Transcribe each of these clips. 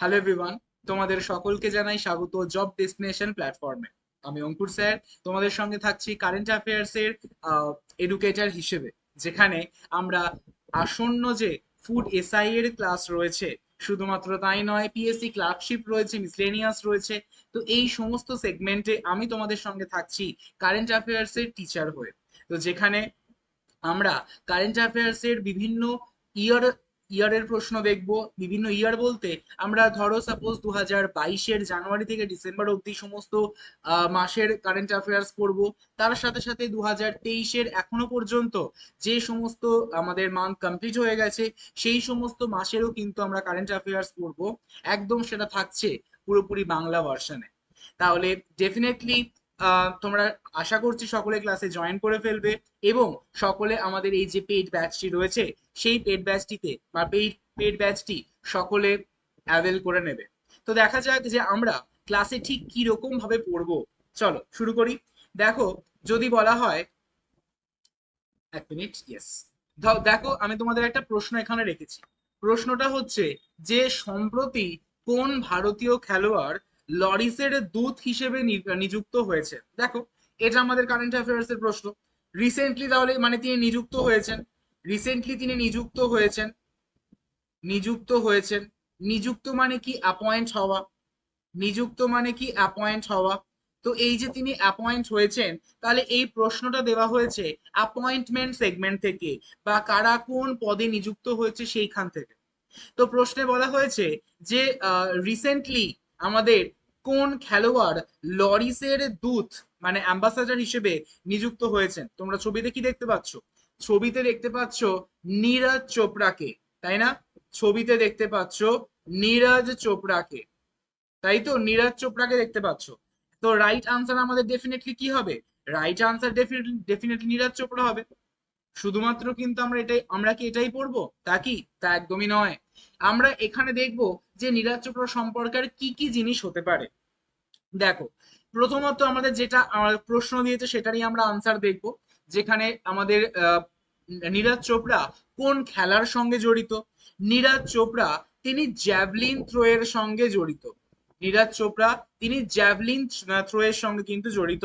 Hello everyone তোমাদের সকলকে জানাই স্বাগত জব ডেস্টিনেশন প্ল্যাটফর্মে আমি অঙ্কুর স্যার, তোমাদের সঙ্গে থাকছি কারেন্ট অ্যাফেয়ার্স এর এডুকেটর হিসেবে, যেখানে আমরা আসন্ন যে ফুড এসআই এর ক্লাস রয়েছে, শুধুমাত্র তাই নয় পিএসসি ক্লার্কশিপ রয়েছে মিসলেনিয়াস রয়েছে, তো এই সমস্ত সেগমেন্টে আমি তোমাদের সঙ্গে থাকছি কারেন্ট অ্যাফেয়ার্স এর টিচার হয়ে। তো যেখানে আমরা কারেন্ট অ্যাফেয়ার্স এর বিভিন্ন ইয়ার ইয়ারের প্রশ্ন দেখব। বিভিন্ন ইয়ার বলতে আমরা ধরো সাপোজ দু হাজার বাইশের জানুয়ারি থেকে ডিসেম্বর অবধি সমস্ত মাসের কারেন্ট অ্যাফেয়ার্স করব। তার সাথে সাথে দু হাজার তেইশের এখনও পর্যন্ত যে সমস্ত আমাদের মান্থ কমপ্লিট হয়ে গেছে, সেই সমস্ত মাসেরও কিন্তু আমরা কারেন্ট অ্যাফেয়ার্স করব। একদম সেটা থাকছে পুরোপুরি বাংলা ভার্সনে তাহলে ডেফিনেটলি তোমরা আশা করছি সকলে ক্লাসে জয়েন করে ফেলবে এবং সকলে আমাদের এই যে পেইড ব্যাচটি রয়েছে, সেই পেড ব্যাচটিতে বা পেইড পেড ব্যাচটি সকলে অ্যাভেল করে নেবে। তো দেখা যাক যে আমরা ক্লাসে ঠিক কি রকম ভাবে পড়ব। চলো, শুরু করি। দেখো, যদি বলা হয়, এক মিনিট ইয়েস দেখো, আমি তোমাদের একটা প্রশ্ন এখানে রেখেছি। প্রশ্নটা হচ্ছে, যে সম্প্রতি কোন ভারতীয় খেলোয়াড় লরিসের দূত হিসেবে নিযুক্ত হয়েছে। দেখো, এটা আমাদের কারেন্ট অ্যাফেয়ার্স এর প্রশ্ন। রিসেন্টলি তাহলে মানে তিনি নিযুক্ত হয়েছেন। রিসেন্টলি তিনি নিযুক্ত হয়েছেন। নিযুক্ত হয়েছেন। নিযুক্ত মানে কি? অ্যাপয়েন্ট হওয়া। নিযুক্ত মানে কি? অ্যাপয়েন্ট হওয়া। তো এই যে তিনি অ্যাপয়েন্ট হয়েছেন, তাহলে এই প্রশ্নটা দেওয়া হয়েছে অ্যাপয়েন্টমেন্ট সেগমেন্ট থেকে বা কারা কোন পদে নিযুক্ত হয়েছে সেইখান থেকে। তো প্রশ্নে বলা হয়েছে যে রিসেন্টলি আমাদের কোন খেলোয়াড় লরিসের দূত মানে অ্যাম্বাসাডার হিসেবে নিযুক্ত হয়েছেন? তোমরা ছবিতে কি দেখতে পাচ্ছ? ছবিতে দেখতে পাচ্ছ নীরজ চোপড়াকে, তাই না? ছবিতে দেখতে পাচ্ছ নীরজ চোপড়াকে। তাই তো? নীরজ চোপড়াকে দেখতে পাচ্ছ। তো রাইট আনসার আমাদের ডেফিনেটলি কি হবে? Right answer definitely Neeraj Chopra হবে। শুধুমাত্র কিন্তু আমরা এটাই, আমরা কি এটাই পড়ব? তা কি? তা একদমই নয়। আমরা এখানে দেখব যে নীরজ চোপড়া সম্পর্কে আর কি কি জিনিস হতে পারে। দেখো, প্রথমত আমাদের যেটা প্রশ্ন দিয়েছে সেটারই আমরা আনসার দেখব, যেখানে আমাদের নীরজ চোপড়া কোন খেলার সঙ্গে জড়িত? নীরজ চোপড়া তিনি জ্যাভলিন থ্রো এর সঙ্গে জড়িত। নীরজ চোপড়া তিনি জ্যাভলিন থ্রো এর সঙ্গে কিন্তু জড়িত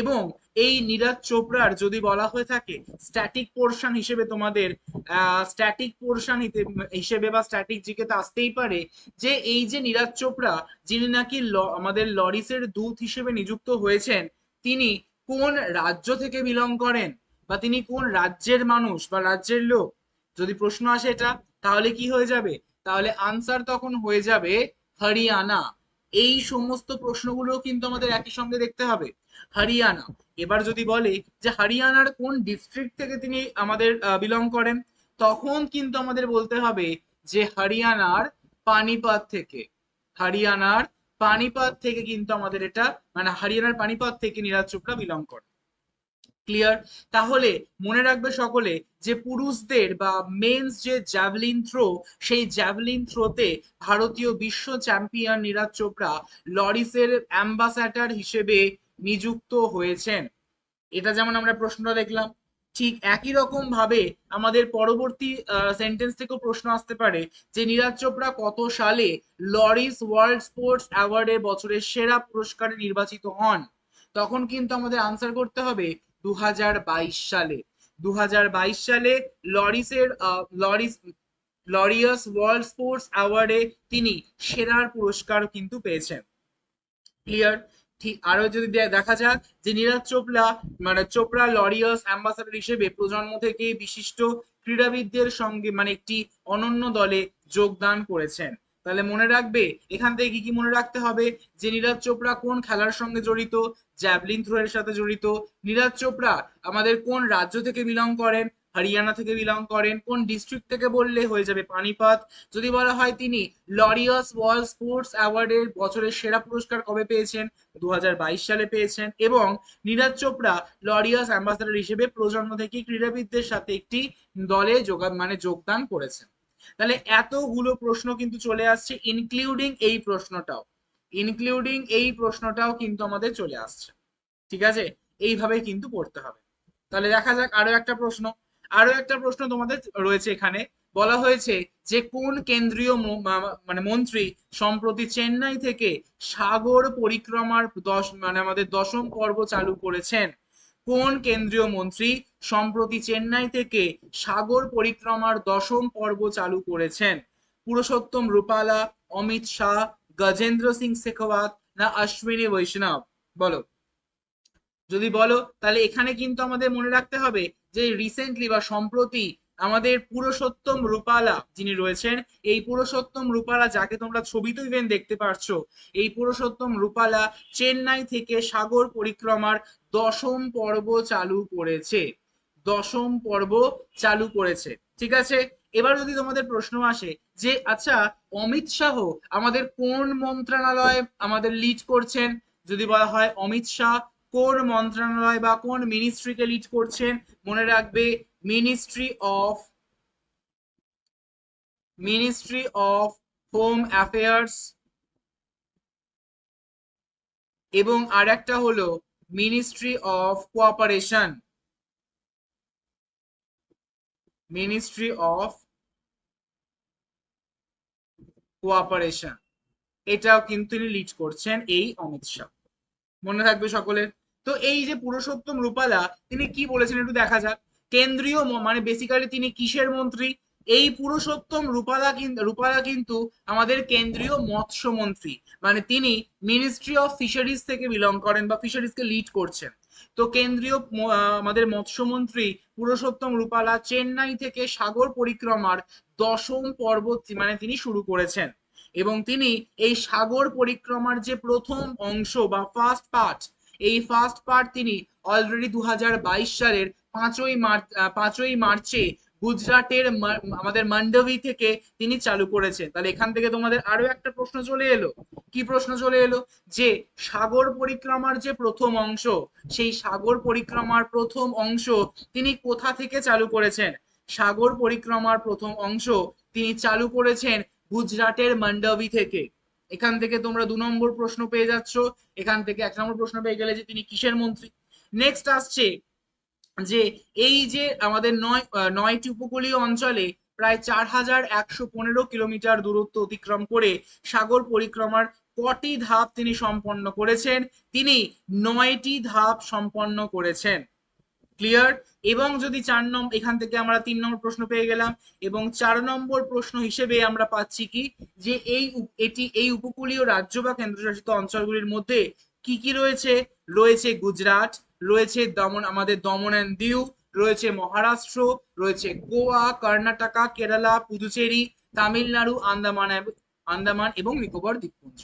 এবং এই নীরাজ চোপড়ার যদি বলা হয়ে থাকে স্ট্যাটিক পোর্শন হিসেবে তোমাদের স্ট্যাটিক পোর্শন হিসেবে বা স্ট্যাটিক জিকে তো আসতেই পারে যে এই যে নীরাজ চোপড়া, যিনি নাকি আমাদের লরিসের দূত হিসেবে নিযুক্ত হয়েছেন, তিনি কোন রাজ্য থেকে বিলং করেন বা তিনি কোন রাজ্যের মানুষ বা রাজ্যের লোক? যদি প্রশ্ন আসে এটা, তাহলে কি হয়ে যাবে? তাহলে আনসার তখন হয়ে যাবে হরিয়ানা। এই সমস্ত প্রশ্নগুলো কিন্তু আমাদের একই সঙ্গে দেখতে হবে। হরিয়ানা, এবার যদি বলে যে হরিয়ানার কোন ডিস্ট্রিক্ট থেকে তিনি আমাদের বিলং করেন, তখন কিন্তু আমাদের বলতে হবে যে হরিয়ানার পানিপাত থেকে। হরিয়ানার পানিপাত থেকে কিন্তু আমাদের এটা মানে হরিয়ানার পানিপাত থেকে নীরাজ চোপড়া বিলং করে ক্লিয়ার তাহলে মনে রাখবে সকলে যে পুরুষদের বা মেন্স যে জ্যাভলিন থ্রো সেই জ্যাভলিন থ্রোতে ভারতীয় বিশ্ব চ্যাম্পিয়ন নীরজ চোপড়া লরিসের অ্যাম্বাসাডার হিসেবে নিযুক্ত হয়েছেন। এটা যেমন আমরা প্রশ্নটা দেখলাম, ঠিক একই রকম ভাবে আমাদের পরবর্তী সেন্টেন্স থেকেও প্রশ্ন আসতে পারে যে নীরাজ চোপড়া কত সালে লরিস ওয়ার্ল্ড স্পোর্টস অ্যাওয়ার্ডের বছরের সেরা পুরস্কারে নির্বাচিত হন। তখন কিন্তু আমাদের আনসার করতে হবে দু হাজার বাইশ সালে। দুহাজার বাইশ সালে লরিসের লরিস, লরিয়াস ওয়ার্ল্ড স্পোর্টস অ্যাওয়ার্ডে তিনি সেরার পুরস্কার কিন্তু পেয়েছেন। ক্লিয়ার? ঠিক আরও যদি দেখা যাক যে নীরজ চোপড়া মানে চোপড়া লরিয়াস অ্যাম্বাসাডার হিসেবে প্রজন্ম থেকে বিশিষ্ট ক্রীড়াবিদদের সঙ্গে মানে একটি অনন্য দলে যোগদান করেছেন। তাহলে মনে রাখবে, এখান থেকে কি কি মনে রাখতে হবে? যে নীরজ চোপড়া কোন খেলার সঙ্গে জড়িত? জ্যাভলিন থ্রো এর সাথে জড়িত। নীরজ চোপড়া আমাদের কোন রাজ্য থেকে বিলং করেন? হরিয়ানা থেকে বিলং করেন? কোন ডিস্ট্রিক্ট থেকে বললে হয়ে যাবে পানিপত? যদি বলা হয় তিনি লরিয়াস ওয়ার্ল্ড স্পোর্টস অ্যাওয়ার্ডের বছরের সেরা পুরস্কার কবে পেয়েছেন? দু হাজার বাইশ সালে পেয়েছেন। এবং নীরাজ চোপড়া লরিয়াস অ্যাম্বাসাডার হিসেবে প্রজন্ম থেকে ক্রীড়াবিদদের সাথে একটি দলে যোগা মানে যোগদান করেছেন। তাহলে এতগুলো প্রশ্ন কিন্তু চলে আসছে ইনক্লুডিং এই প্রশ্নটাও। ইনক্লুডিং এই প্রশ্নটাও কিন্তু আমাদের চলে আসছে। ঠিক আছে? এইভাবে কিন্তু পড়তে হবে। তাহলে দেখা যাক আরও একটা প্রশ্ন। আরও একটা প্রশ্ন তোমাদের রয়েছে এখানে। বলা হয়েছে যে কোন কেন্দ্রীয় মানে মন্ত্রী সম্প্রতি চেন্নাই থেকে সাগর পরিক্রমার দশ মানে আমাদের দশম পর্ব চালু করেছেন? কোন কেন্দ্রীয় মন্ত্রী সম্প্রতি চেন্নাই থেকে সাগর পরিক্রমার দশম পর্ব চালু করেছেন? পুরুষোত্তম রূপালা, অমিত শাহ, গজেন্দ্র সিং শেখাওয়াত না অশ্বিনী বৈষ্ণব? বলো। যদি বলো, তাহলে এখানে কিন্তু আমাদের মনে রাখতে হবে যে রিসেন্টলি বা সম্প্রতি আমাদের পুরুষোত্তম রূপালা যিনি রয়েছেন, এই পুরুষোত্তম রূপালা যাকে তোমরা ছবিতে ইভেন দেখতে পারছ, এই পুরুষোত্তম রূপালা চেন্নাই থেকে সাগর পরিক্রমার দশম পর্ব চালু করেছে। দশম পর্ব চালু করেছে। ঠিক আছে? এবার যদি তোমাদের প্রশ্ন আসে যে আচ্ছা অমিত শাহ আমাদের কোন মন্ত্রণালয় আমাদের লিড করছেন? যদি বলা হয় অমিত শাহ কোন মন্ত্রণালয় বা কোন মিনিস্ট্রিকে লিড করছেন? মনে রাখবে ministry of ministry of home affairs এবং আর একটা হলো ministry of cooperation ministry of cooperation এটাও কিন্তু তিনি লিড করছেন এই অমিত শাহ। মনে থাকবে সকলের? তো এই যে পুরুষোত্তম রূপালা, তিনি কি বলেছেন একটু দেখা যাক। কেন্দ্রীয় মানে বেসিক্যালি তিনি কিসের মন্ত্রী? এই পুরুষোত্তম রূপালা রূপালা কিন্তু আমাদের কেন্দ্রীয় মৎস্য মন্ত্রী। মানে তিনি মিনিস্ট্রি অফ ফিশারিজ থেকে বিলং করেন বা ফিশারিজকে লিড করছেন। তো কেন্দ্রীয় আমাদের মৎস্যমন্ত্রী পুরুষোত্তম রূপালা চেন্নাই থেকে সাগর পরিক্রমার দশম পর্ব তি- মানে তিনি শুরু করেছেন। এবং তিনি এই সাগর পরিক্রমার যে প্রথম অংশ বা ফার্স্ট পার্ট এই ফার্স্ট পার্ট তিনি অলরেডি দু হাজার বাইশ সালের পাঁচই মার্চ পাঁচই মার্চে গুজরাটের আমাদের মান্ডবি থেকে তিনি চালু করেছেন। তাহলে এখান থেকে তোমাদের আরও একটা প্রশ্ন চলে এলো। কি প্রশ্ন চলে এলো? যে সাগর পরিক্রমার যে প্রথম অংশ, সেই সাগর পরিক্রমার প্রথম অংশ তিনি কোথা থেকে চালু করেছেন? সাগর পরিক্রমার প্রথম অংশ তিনি চালু করেছেন গুজরাটের মান্ডবি থেকে। এখান থেকে তোমরা দু নম্বর প্রশ্ন পেয়ে যাচ্ছ। এখান থেকে এক নম্বর প্রশ্ন পেয়ে গেলে যে তিনি কিসের মন্ত্রী? নেক্সট আসছে যে এই যে আমাদের নয় নয়টি উপকূলীয় অঞ্চলে প্রায় চার হাজার একশো পনেরো কিলোমিটার দূরত্ব অতিক্রম করে সাগর পরিক্রমার কটি ধাপ তিনি সম্পন্ন করেছেন? তিনি নয়টি ধাপ সম্পন্ন করেছেন। ক্লিয়ার? এবং যদি চার নম্বর এখান থেকে আমরা তিন নম্বর প্রশ্ন পেয়ে গেলাম। এবং চার নম্বর প্রশ্ন হিসেবে আমরা পাচ্ছি কি? যে এই এটি, এই উপকূলীয় রাজ্য বা কেন্দ্রশাসিত অঞ্চলগুলির মধ্যে কি কি রয়েছে? রয়েছে গুজরাট রয়েছে দমন, আমাদের দমন অ্যান্ড দিউ, রয়েছে মহারাষ্ট্র, রয়েছে গোয়া, কর্ণাটকা, কেরালা, পুদুচেরি, তামিলনাড়ু, আন্দামান আন্দামান এবং নিকোবর দ্বীপপুঞ্জ।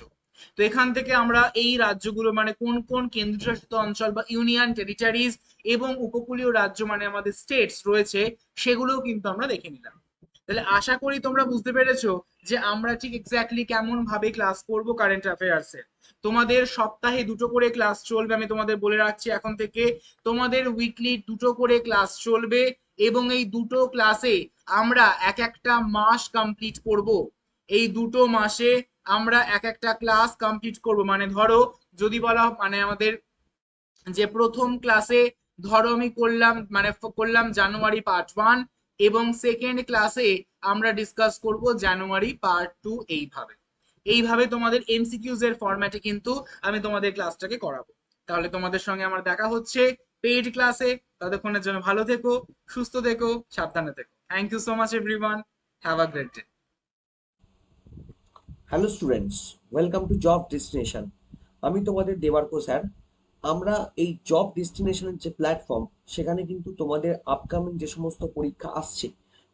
তো এখান থেকে আমরা এই রাজ্যগুলো মানে কোন কোন কেন্দ্রশাসিত অঞ্চল বা ইউনিয়ন, টেরিটারিজ এবং উপকূলীয় রাজ্য মানে আমাদের স্টেটস রয়েছে, সেগুলোও কিন্তু আমরা দেখে নিলাম। তাহলে আশা করি তোমরা বুঝতে পেরেছ যে আমরা ঠিক এক্স্যাক্টলি কেমন ভাবে ক্লাস করব কারেন্ট অ্যাফেয়ার্স এর তোমাদের সপ্তাহে দুটো করে ক্লাস চলবে, আমি তোমাদের বলে রাখছি এখন থেকে। তোমাদের উইকলি দুটো করে ক্লাস চলবে এবং এই দুটো ক্লাসে আমরা এক একটা মাস কমপ্লিট করব। এই দুটো মাসে আমরা এক একটা ক্লাস কমপ্লিট করব। মানে ধরো, যদি বলা মানে আমাদের যে প্রথম ক্লাসে ধরো আমি করলাম মানে করলাম জানুয়ারি পার্ট ওয়ান এবং সেকেন্ড ক্লাসে আমরা ডিসকাস করব জানুয়ারি পার্ট টু এইভাবে। এইভাবে তোমাদের এমসিকিউজ এর ফরম্যাটে কিন্তু আমি তোমাদের ক্লাসটাকে করাবো। তাহলে তোমাদের সঙ্গে আমার দেখা হচ্ছে পেইড ক্লাসে ততক্ষণের জন্য ভালো থেকো, সুস্থ থেকো, সাবধানে থেকো। Thank you so much everyone have a great day hello students welcome to Job Destination আমি তোমাদের দেবার্ক স্যার। আমরা এই জব ডেস্টিনেশনের যে প্ল্যাটফর্ম সেখানে কিন্তু তোমাদের আপকামিং যে সমস্ত পরীক্ষা আসছে,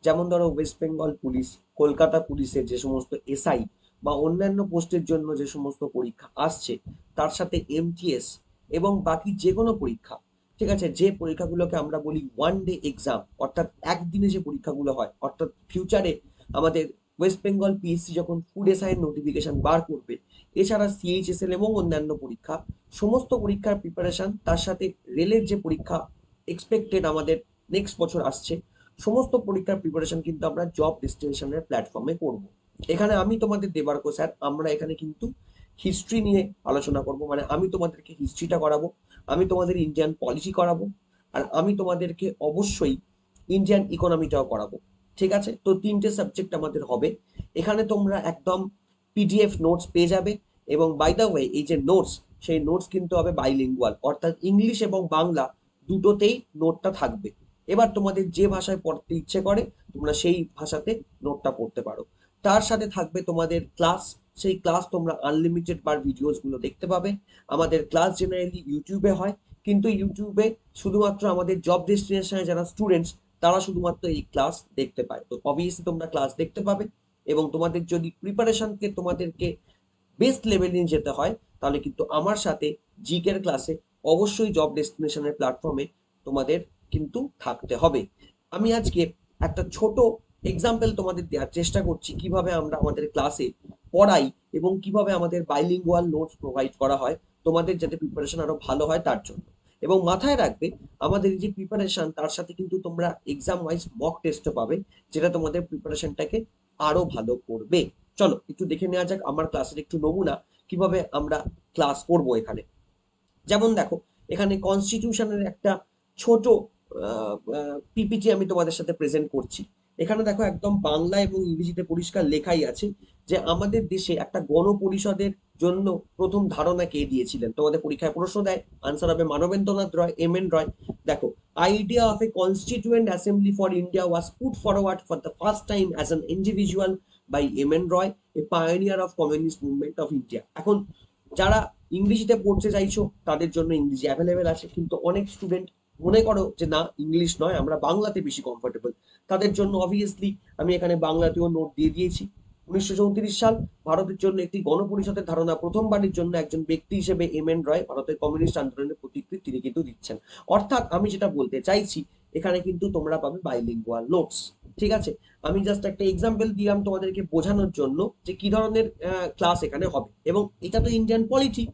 যেমন ধরো ওয়েস্ট বেঙ্গল পুলিশ কলকাতা পুলিশের যে সমস্ত এসআই বা অন্যান্য পোস্টের জন্য যে সমস্ত পরীক্ষা আসছে, তার সাথে এমটিএস এবং বাকি যে কোনো পরীক্ষা, ঠিক আছে? যে পরীক্ষাগুলোকে আমরা বলি ওয়ান ডে এক্সাম অর্থাৎ একদিনে যে পরীক্ষাগুলো হয়, অর্থাৎ ফিউচারে আমাদের ওয়েস্ট বেঙ্গল পিএসসি যখন ফুড এসআই নোটিফিকেশন বার করবে, এছাড়া সিএইচএসএল এবং অন্যান্য পরীক্ষা সমস্ত পরীক্ষার প্রিপারেশন তার সাথে রেলের যে পরীক্ষা এক্সপেক্টেড আমাদের নেক্সট বছর আসছে, সমস্ত পরীক্ষার প্রিপারেশন কিন্তু আমরা জব ডেস্টিনেশনের প্ল্যাটফর্মে করব। এখানে আমি তোমাদের দেবার্ক স্যার আমরা এখানে কিন্তু হিস্ট্রি নিয়ে আলোচনা করব মানে আমি তোমাদেরকে হিস্ট্রিটা করাবো, আমি তোমাদের ইন্ডিয়ান পলিসি করাবো, আর আমি তোমাদেরকে অবশ্যই ইন্ডিয়ান ইকোনমিটাও করাবো। ঠিক আছে? তো তিনটে সাবজেক্ট আমাদের হবে। এখানে তোমরা একদম পিডিএফ নোটস পেয়ে যাবে এবং বাই দ্য ওয়ে এই যে নোটস সেই নোটস কিন্তু হবে বাইলিঙ্গুয়াল অর্থাৎ ইংলিশ এবং বাংলা দুটোতেই নোটটা থাকবে। এবার তোমাদের যে ভাষায় পড়তে ইচ্ছে করে, তোমরা সেই ভাষাতে নোটটা পড়তে পারো। তার সাথে থাকবে তোমাদের ক্লাস সেই ক্লাস তোমরা আনলিমিটেড বার ভিডিওসগুলো দেখতে পাবে। আমাদের ক্লাস জেনারেলি ইউটিউবে হয়, কিন্তু ইউটিউবে শুধুমাত্র আমাদের জব ডেস্টিনেশনে যারা স্টুডেন্টস তারা শুধুমাত্র এই ক্লাস দেখতে পায়। তো অবভিয়াসলি তোমরা ক্লাস দেখতে পাবে এবং তোমাদের যদি প্রিপারেশনকে তোমাদেরকে বেস্ট লেভেলে নিয়ে যেতে হয় তাহলে কিন্তু আমার সাথে জিকের ক্লাসে অবশ্যই জব ডেস্টিনেশনের প্ল্যাটফর্মে তোমাদের কিন্তু থাকতে হবে। আমি আজকে একটা ছোট এক্সাম্পল তোমাদের দেওয়ার চেষ্টা করছি কীভাবে আমরা আমাদের ক্লাসে পড়াই এবং কীভাবে আমাদের বাইলিঙ্গুয়াল নোটস প্রোভাইড করা হয়, তোমাদের যাতে প্রিপারেশন আরও ভালো হয় তার জন্য। এবং মাথায় রাখবে, আমাদের যে প্রিপারেশন তার সাথে কিন্তু তোমরা এক্সাম ওয়াইজ মক টেস্টও পাবে, যেটা তোমাদের প্রিপারেশনটাকে আরও ভালো করবে। চলো, একটু দেখে নেওয়া যাক, আমার ক্লাসের একটু নমুনা। কীভাবে আমরা ক্লাস করব এখানে? যেমন দেখো এখানে কনস্টিটিউশনের একটা ছোট পিপিটি আমি তোমাদের সাথে প্রেজেন্ট করছি। এখানে দেখো একদম বাংলা এবং ইংরেজিতে পরিষ্কার লেখাই আছে যে আমাদের দেশে একটা গণপরিষদের জন্য প্রথম ধারণা কে দিয়েছিলেন? তোমাদের পরীক্ষায় প্রশ্ন দেয় আনসার হবে মানবেন্দ্রনাথ রয় এম এন রয়। দেখো idea of a constituent assembly for India was put forward for the first time as an individual by M N Roy, a pioneer of communist movement of India. এখন যারা ইংরেজিতে পড়তে চাইছো, তাদের জন্য ইংরেজি অ্যাভেলেবেল আছে, কিন্তু অনেক স্টুডেন্ট মনে করো যে না, ইংলিশ নয়, আমরা বাংলাতে বেশি কমফোর্টেবল তাদের জন্য অবভিয়াসলি আমি এখানে বাংলাতেও নোট দিয়ে দিয়েছি। উনিশশো চৌত্রিশ সাল ভারতের জন্য একটি গণপরিষদের ধারণা প্রথমবারের জন্য একজন ব্যক্তি হিসেবে এম এন রয় ভারতের কমিউনিস্ট আন্দোলনের প্রতিকৃতি তিনি কিন্তু দিচ্ছেন। অর্থাৎ আমি যেটা বলতে চাইছি এখানে কিন্তু তোমরা পাবে বাইলিঙ্গুয়াল নোটস ঠিক আছে? আমি জাস্ট একটা এক্সাম্পল দিলাম তোমাদেরকে বোঝানোর জন্য যে কি ধরনের ক্লাস এখানে হবে। এবং এটা তো ইন্ডিয়ান পলিটি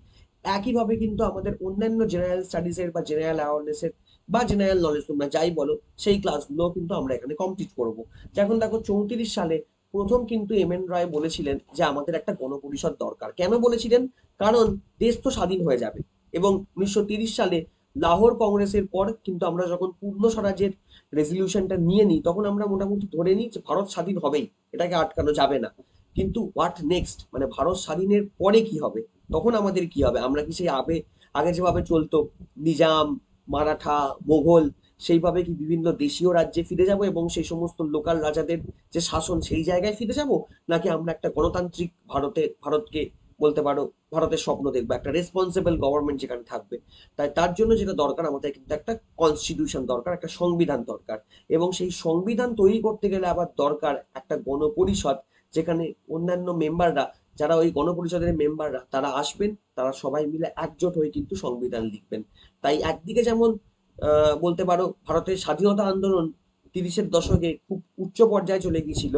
একইভাবে কিন্তু আমাদের অন্যান্য জেনারেল স্টাডিজের বা জেনারেল অ্যাওয়ারনেসের বা জেনারেল নলেজ তোমরা যাই বলো, সেই ক্লাসগুলো কিন্তু আমরা এখানে কমপ্লিট করব। যখন দেখো চৌত্রিশ সালে প্রথম কিন্তু এম এন রায় বলেছিলেন যে আমাদের একটা গণপরিষদ দরকার। কেন বলেছিলেন? কারণ দেশ তো স্বাধীন হয়ে যাবে। এবং উনিশশো সালে লাহোর কংগ্রেসের পর কিন্তু আমরা যখন পূর্ণ স্বরাজ্যের রেজলিউশনটা নিয়ে নিই, তখন আমরা মোটামুটি ধরে নিই যে ভারত স্বাধীন হবেই, এটাকে আটকানো যাবে না। কিন্তু হোয়াট নেক্সট মানে ভারত স্বাধীনের পরে কি হবে? তখন আমাদের কি হবে? আমরা কি সেই আবে আগে যেভাবে চলতো, নিজাম, মারাঠা, মোঘল, সেইভাবে কি বিভিন্ন দেশীয় রাজ্যে ফিরে যাব এবং সেই সমস্ত লোকাল রাজাদের যে শাসন, সেই জায়গায় ফিরে যাব? নাকি আমরা একটা গণতান্ত্রিক ভারতে ভারতকে বলতে পারো, ভারতের স্বপ্ন দেখব, একটা রেসপন্সিবল গভর্নমেন্ট যেখানে থাকবে। তাই তার জন্য যেটা দরকার, আমাদের কিন্তু একটা কনস্টিটিউশন দরকার, একটা সংবিধান দরকার। এবং সেই সংবিধান তৈরি করতে গেলে আবার দরকার একটা গণপরিষদ, যেখানে অন্যান্য মেম্বাররা যারা ওই গণপরিষদের মেম্বাররা তারা আসবেন, তারা সবাই মিলে একজোট হয়ে কিন্তু সংবিধান লিখবেন। তাই একদিকে যেমন বলতে পারো, ভারতের স্বাধীনতা আন্দোলন তিরিশের দশকে খুব উচ্চ পর্যায়ে চলে গিয়েছিল,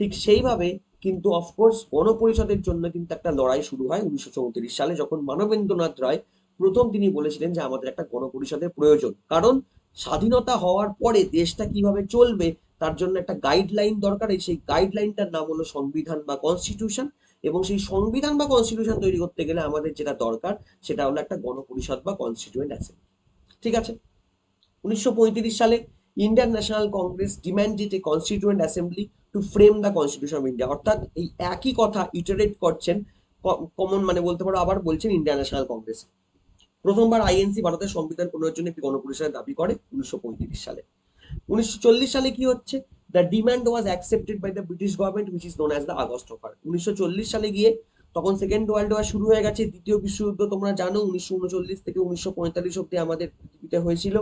ঠিক সেইভাবে কিন্তু অফকোর্স গণপরিষদের জন্য কিন্তু একটা লড়াই শুরু হয় উনিশশো চৌত্রিশ সালে যখন মানবেন্দ্রনাথ রায় প্রথম তিনি বলেছিলেন যে আমাদের একটা গণপরিষদের প্রয়োজন। কারণ স্বাধীনতা হওয়ার পরে দেশটা কীভাবে চলবে তার জন্য একটা গাইডলাইন দরকার। সেই গাইডলাইনটার নাম হলো সংবিধান বা কনস্টিটিউশন এবং সেই সংবিধান বা কনস্টিটিউশন তৈরি করতে গেলে আমাদের যেটা দরকার সেটা হলো একটা গণপরিষদ বা কনস্টিটিউয়েন্ট অ্যাসেম্বলি ঠিক আছে? উনিশশো পঁয়ত্রিশ সালে Indian National Congress demanded a constituent assembly to frame the constitution of India অর্থাৎ এই একই কথা ইটারেট করছেন কমন মানে বলতে পারো আবার বলছেন ইন্ডিয়ান ন্যাশনাল কংগ্রেস প্রথমবার আইএনসি ভারতের সংবিধান প্রণয়নের জন্য একটি গণপরিষদের দাবি করে উনিশশো পঁয়ত্রিশ সালে। উনিশশো চল্লিশ সালে কি হচ্ছে? The demand was accepted by the British government which is known as the August offer উনিশশো চল্লিশ সালে গিয়ে তখন সেকেন্ড ওয়ার্ল্ড ওয়ার শুরু হয়ে গেছে, দ্বিতীয় বিশ্বযুদ্ধ তোমরা জানো, উনিশশো উনচল্লিশ থেকে উনিশশো পঁয়তাল্লিশ অব্দি আমাদের পৃথিবীতে হয়েছিল।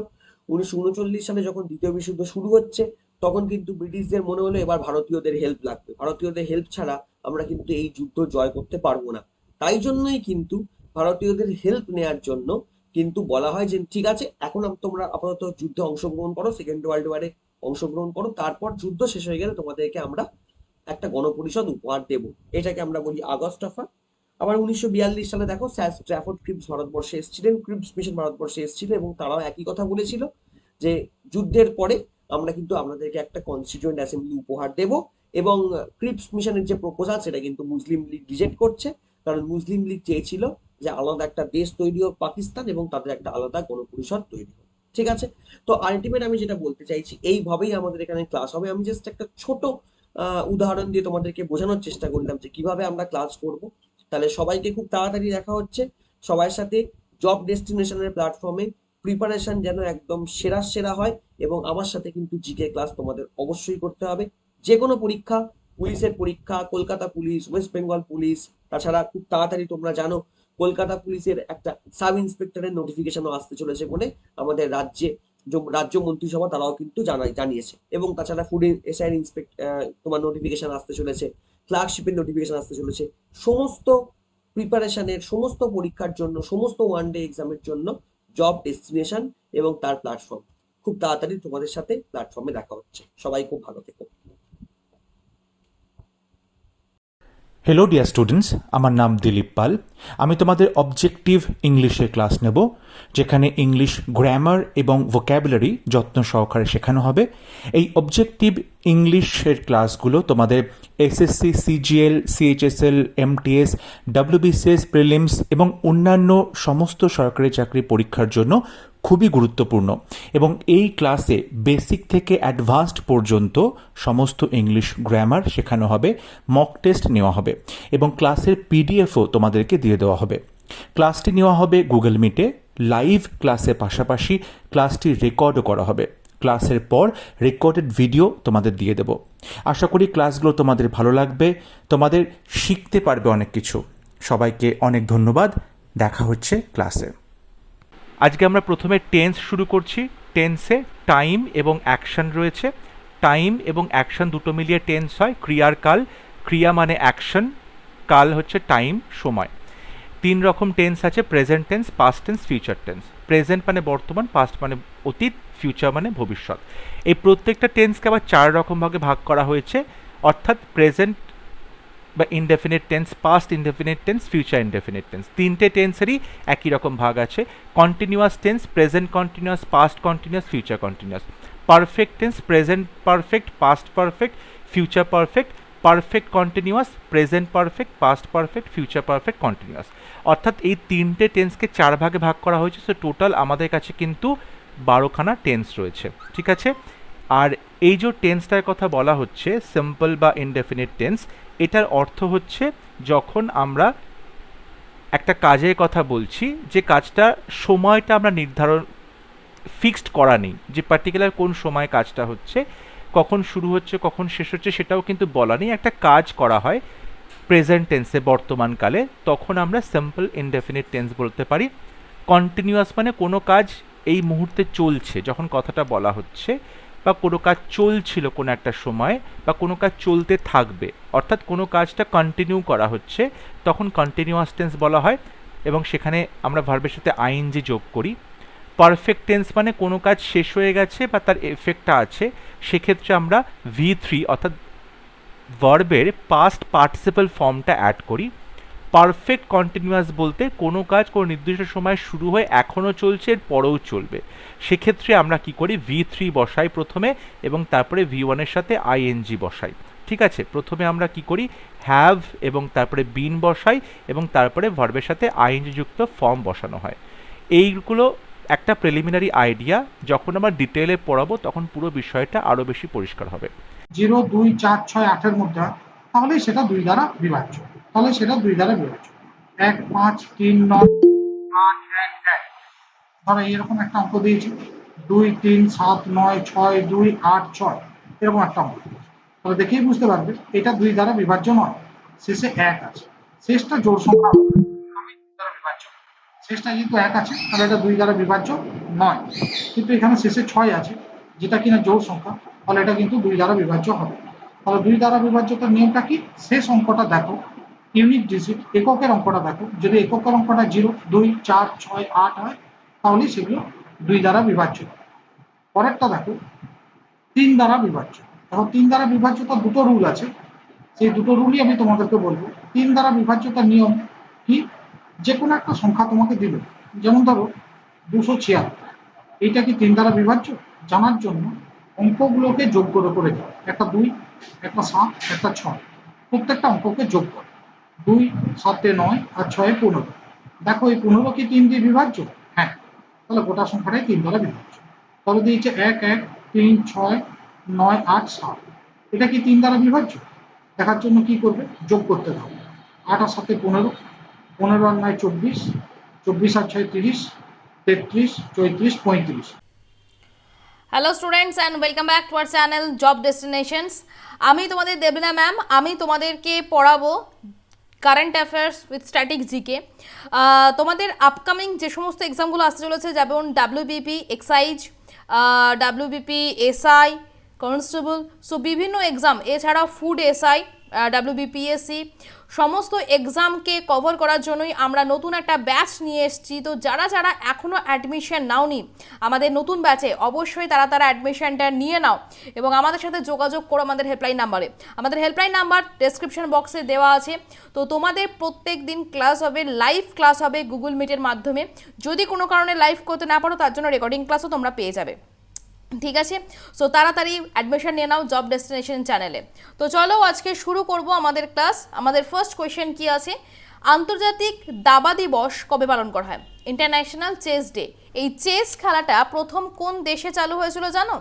উনিশশো উনচল্লিশ সালে যখন দ্বিতীয় বিশ্বযুদ্ধ শুরু হচ্ছে তখন কিন্তু ব্রিটিশদের মনে হলো এবার ভারতীয়দের হেল্প লাগবে। ভারতীয়দের হেল্প ছাড়া আমরা কিন্তু এই যুদ্ধ জয় করতে পারব না। তাই জন্যই কিন্তু ভারতীয়দের হেল্প নেয়ার জন্য কিন্তু বলা হয় যে, ঠিক আছে, এখন তোমরা আপাতত যুদ্ধে অংশগ্রহণ করো সেকেন্ড ওয়ার্ল্ড ওয়ারে অংশগ্রহণ করো, তারপর যুদ্ধ শেষ হয়ে গেলে তোমাদেরকে আমরা একটা গণপরিষদ উপহার দেব। এটাকে আমরা বলি আগস্ট অফার আবার উনিশশো বিয়াল্লিশ সালে দেখো স্ট্র্যাফোর্ড ক্রিপস ভারতবর্ষে এসেছিলেন, ক্রিপস মিশন ভারতবর্ষে এসেছিল এবং তারাও একই কথা বলেছিল যে, যুদ্ধের পরে আমরা কিন্তু আপনাদেরকে একটা কনস্টিটিউয়েন্ট অ্যাসেম্বলি উপহার দেব এবং ক্রিপস মিশনের যে প্রপোজাল সেটা কিন্তু মুসলিম লীগ রিজেক্ট করছে। কারণ মুসলিম লীগ চেয়েছিল যে আলাদা একটা দেশ তৈরি হোক পাকিস্তান এবং তাদের একটা আলাদা গণপরিষদ তৈরি হোক। ঠিক আছে? তো আলটিমেট আমি যেটা বলতে চাইছি, এইভাবেই আমাদের এখানে ক্লাস হবে। আমি জাস্ট একটা ছোট উদাহরণ দিয়ে তোমাদেরকে বোঝানোর চেষ্টা করলাম যে কীভাবে আমরা ক্লাস করব। তাহলে সবাইকে খুব তাড়াতাড়ি দেখা হচ্ছে। সবার সাথে জব ডেস্টিনেশনের প্ল্যাটফর্মে প্রিপারেশন যেন একদম সেরা সেরা হয় এবং আমার সাথে কিন্তু জিকে ক্লাস তোমাদের অবশ্যই করতে হবে। যে কোনো পরীক্ষা, পুলিশের পরীক্ষা, Kolkata police West Bengal police, তাছাড়া খুব তাড়াতাড়ি তোমরা জানো, কলকাতা পুলিশের একটা সাব ইন্সপেক্টরের নোটিফিকেশনও আসতে চলেছে বলে আমাদের রাজ্যে রাজ্য মন্ত্রিসভা তারাও কিন্তু জানাই জানিয়েছে। এবং তাছাড়া ফুড এসআইয়ের ইন্সপেক্ট তোমার নোটিফিকেশন আসতে চলেছে ক্লার্কশিপের নোটিফিকেশন আসতে চলেছে। সমস্ত প্রিপারেশনের সমস্ত পরীক্ষার জন্য, সমস্ত ওয়ান ডে এক্সামের জন্য জব ডেস্টিনেশন এবং তার প্ল্যাটফর্ম খুব তাড়াতাড়ি তোমাদের সাথে প্ল্যাটফর্মে দেখা হচ্ছে। সবাই খুব ভালো থেকো। হ্যালো ডিয়ার স্টুডেন্টস আমার নাম দিলীপ পাল। আমি তোমাদের অবজেক্টিভ ইংলিশের ক্লাস নেব, যেখানে ইংলিশ গ্রামার এবং ভোক্যাবুলারি যত্ন সহকারে শেখানো হবে। এই অবজেক্টিভ ইংলিশের ক্লাসগুলো তোমাদের SSC CGL CHSL MTS WBCS prelims এবং অন্যান্য সমস্ত সরকারি চাকরি পরীক্ষার জন্য খুবই গুরুত্বপূর্ণ এবং এই ক্লাসে বেসিক থেকে অ্যাডভান্সড পর্যন্ত সমস্ত ইংলিশ গ্রামার শেখানো হবে, মক টেস্ট নেওয়া হবে এবং ক্লাসের পিডিএফও তোমাদেরকে দিয়ে দেওয়া হবে। ক্লাসটি নেওয়া হবে গুগল মিটে, লাইভ ক্লাসের পাশাপাশি ক্লাসটি রেকর্ডও করা হবে। ক্লাসের পর রেকর্ডেড ভিডিও তোমাদের দিয়ে দেব। আশা করি ক্লাসগুলো তোমাদের ভালো লাগবে, তোমাদের শিখতে পারবে অনেক কিছু। সবাইকে অনেক ধন্যবাদ, দেখা হচ্ছে ক্লাসে। আজকে আমরা প্রথমে টেন্স শুরু করছি। টেন্সে টাইম এবং অ্যাকশন রয়েছে। টাইম এবং অ্যাকশন দুটো মিলিয়ে টেন্স হয়। ক্রিয়ার কাল। ক্রিয়া মানে অ্যাকশন কাল হচ্ছে টাইম সময়। তিন রকম টেন্স আছে। Present tense past tense future tense present মানে বর্তমান পাস্ট মানে অতীত ফিউচার মানে ভবিষ্যৎ। এই প্রত্যেকটা টেন্সকে আবার চার রকম ভাগে ভাগ করা হয়েছে। অর্থাৎ প্রেজেন্ট বা indefinite tense past indefinite tense future indefinite tense তিনটে টেন্সেরই একই রকম ভাগ আছে। Continuous tense present continuous past continuous future continuous perfect tense present perfect past perfect future perfect perfect continuous present perfect past perfect future perfect continuous অর্থাৎ এই তিনটে টেন্সকে চার ভাগে ভাগ করা হয়েছে সো টোটাল আমাদের কাছে কিন্তু বারোখানা টেন্স রয়েছে। ঠিক আছে? আর এই যে টেন্সটার কথা বলা হচ্ছে সিম্পল বা ইনডেফিনিট টেন্স এটার অর্থ হচ্ছে যখন আমরা একটা কাজের কথা বলছি, যে কাজটা সময়টা আমরা নির্ধারণ ফিক্সড করা নেই, যে পার্টিকুলার কোন সময় কাজটা হচ্ছে, কখন শুরু হচ্ছে, কখন শেষ হচ্ছে, সেটাও কিন্তু বলা নেই। একটা কাজ করা হয় প্রেজেন্ট টেন্সে বর্তমানকালে তখন আমরা সিম্পল ইনডেফিনিট টেন্স বলতে পারি। কন্টিনিউয়াস মানে কোনো কাজ এই মুহূর্তে চলছে, যখন কথাটা বলা হচ্ছে বা কোনো কাজ চলছিল কোনো একটা সময় বা কোনো কাজ চলতে থাকবে, অর্থাৎ কোনো কাজটা কন্টিনিউ করা হচ্ছে, তখন কন্টিনিউয়াস টেন্স বলা হয় এবং সেখানে আমরা ভার্বের সাথে আইএনজি যোগ করি। পারফেক্ট টেন্স মানে কোনো কাজ শেষ হয়ে গেছে বা তার এফেক্টটা আছে, সেক্ষেত্রে আমরা ভি থ্রি অর্থাৎ ভার্বের পাস্ট পার্টিসিপাল ফর্মটা অ্যাড করি। পারফেক্ট কন্টিনিউয়াস বলতে কোনো কাজ কোনো নির্দিষ্ট সময় শুরু হয়ে এখনও চলছে এর পরেও চলবে। সেক্ষেত্রে আমরা কি করি? ভি থ্রি বসাই প্রথমে এবং তারপরে ভি ওয়ানের সাথে আইএনজি বসাই। ঠিক আছে? প্রথমে আমরা কি করি? হ্যাভ এবং তারপরে বিন বসাই এবং তারপরে ভার্বের সাথে আইএনজি যুক্ত ফর্ম বসানো হয়। এইগুলো একটা প্রিলিমিনারি আইডিয়া যখন আমরা ডিটেলে পড়াবো, তখন পুরো বিষয়টা আরও বেশি পরিষ্কার হবে। জিরো, দুই, চার, ছয়, আটের মধ্যে তাহলে সেটা দুই দ্বারা বিভাজ্য। তাহলে সেটা দুই দ্বারা বিভাজ্য এক, পাঁচ, তিন, নয়, আট, এক এক। ধরো এরকম একটা অঙ্ক দিয়েছি। দুই, তিন, সাত, নয়, ছয়, দুই, আট, ছয়। এরকম একটা অঙ্ক। তাহলে দেখেই বুঝতে পারবে, এটা দুই দ্বারা বিভাজ্য নয়। শেষে এক আছে। শেষটা জোর সংখ্যা দুই বিভাজ্য। শেষটা যেহেতু এক আছে, তাহলে এটা দুই দ্বারা বিভাজ্য নয়। কিন্তু এখানে শেষে ছয় আছে, যেটা কিনা জোর সংখ্যা, তাহলে এটা কিন্তু দুই দ্বারা বিভাজ্য হবে। তাহলে দুই দ্বারা বিভাজ্যতার নিয়মটা কি? শেষ অঙ্কটা দেখো। ইউনিট ডিজিট এককের অঙ্কটা দেখো। যদি এককের অঙ্কটা জিরো, দুই, চার, ছয়, আট হয়, তাহলে সেগুলো দুই দ্বারা বিভাজ্য। পরেরটা দেখো, তিন দ্বারা বিভাজ্য। এখন তিন দ্বারা বিভাজ্যতার দুটো রুল আছে। সেই দুটো রুলই আমি তোমাদেরকে বলব। তিন দ্বারা বিভাজ্যতার নিয়ম কি? যে কোনো একটা সংখ্যা তোমাকে দিল যেমন ধরো, দুশো ছিয়াত্তর। এইটা কি তিন দ্বারা বিভাজ্য? জানার জন্য অঙ্কগুলোকে যোগ করে করে দাও। একটা দুই, একটা সাত, একটা ছয়। প্রত্যেকটা অঙ্ককে যোগ করো। দুই, সাতে নয় আর ছয়ে পনেরো। দেখো এই পনেরো কি তিন দিয়ে বিভাজ্য? হ্যাঁ। তাহলে গোটা সংখ্যাটাই তিন দ্বারা বিভাজ্য তাহলে দিয়েছে এক এক, তিন, ছয়, নয়, আট, সাত। এটা কি তিন দ্বারা বিভাজ্য? দেখার জন্য কি করবে? যোগ করতে হবে। আট আর সাথে পনেরো। পনেরো আর নয় চব্বিশ। চব্বিশ আর ছয় তিরিশ। তেত্রিশ, চৌত্রিশ, পঁয়ত্রিশ। Hello students and welcome back to our channel Job Destinations আমি তোমাদের দেবলিনা ম্যাম আমি তোমাদেরকে পড়াবো current affairs with static GK তোমাদের আপকামিং যে সমস্ত এক্সামগুলো আসতে চলেছে যেমন WBP excise WBP SI constable so বিভিন্ন এক্সাম এছাড়া ফুড এসআই ডাব্লিউবিপিএসসি সমস্ত এক্সামকে কভার করার জন্যই আমরা নতুন একটা ব্যাচ নিয়ে এসেছি। তো যারা যারা এখনও অ্যাডমিশন নাওনি, আমাদের নতুন ব্যাচে অবশ্যই তারা তারা অ্যাডমিশনটা নিয়ে নাও এবং আমাদের সাথে যোগাযোগ করো আমাদের হেল্পলাইন নাম্বারে আমাদের হেল্পলাইন নাম্বার ডেসক্রিপশন বক্সে দেওয়া আছে। তো তোমাদের প্রত্যেক দিন ক্লাস হবে লাইভ ক্লাস হবে গুগল মিটের মাধ্যমে। যদি কোনো কারণে লাইভ করতে না পারো, তার জন্য রেকর্ডিং ক্লাসও তোমরা পেয়ে যাবে। ঠিক আছে? সো তাড়াতাড়ি অ্যাডমিশন নিয়ে নাও জব ডেস্টিনেশন চ্যানেলে তো চলো আজকে শুরু করব আমাদের ক্লাস আমাদের ফার্স্ট কোয়েশ্চেন কি আছে? আন্তর্জাতিক দাবা দিবস কবে পালন করা হয়? ইন্টারন্যাশনাল চেস ডে এই চেস খেলাটা প্রথম কোন দেশে চালু হয়েছিল জানো?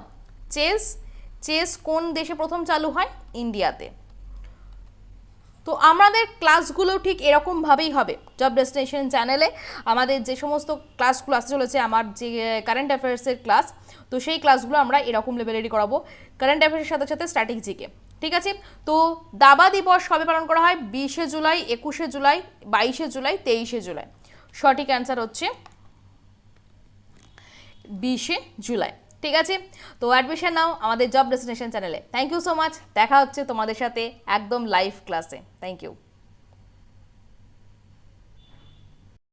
চেস চেস কোন দেশে প্রথম চালু হয়? ইন্ডিয়াতে তো আমাদের ক্লাসগুলো ঠিক এরকমভাবেই হবে। জব ডেস্টিনেশন চ্যানেলে আমাদের যে সমস্ত ক্লাসগুলো আসতে চলেছে, আমার যে কারেন্ট অ্যাফেয়ার্সের ক্লাস তো সেই ক্লাসগুলো আমরা এরকম লেভেলেরই করাবো। কারেন্ট অ্যাফেয়ার্সের সাথে সাথে স্ট্যাটিক জিকে ঠিক আছে? তো দাবা দিবস কবে পালন করা হয়? বিশে জুলাই, একুশে জুলাই, বাইশে জুলাই, তেইশে জুলাই। সঠিক অ্যান্সার হচ্ছে বিশে জুলাই। ঠিক আছে? তো অ্যাডমিশন নাও আমাদের জব ডেস্টিনেশন চ্যানেলে থ্যাংক ইউ সো মাচ দেখা হচ্ছে তোমাদের সাথে একদম লাইভ ক্লাসে থ্যাংক ইউ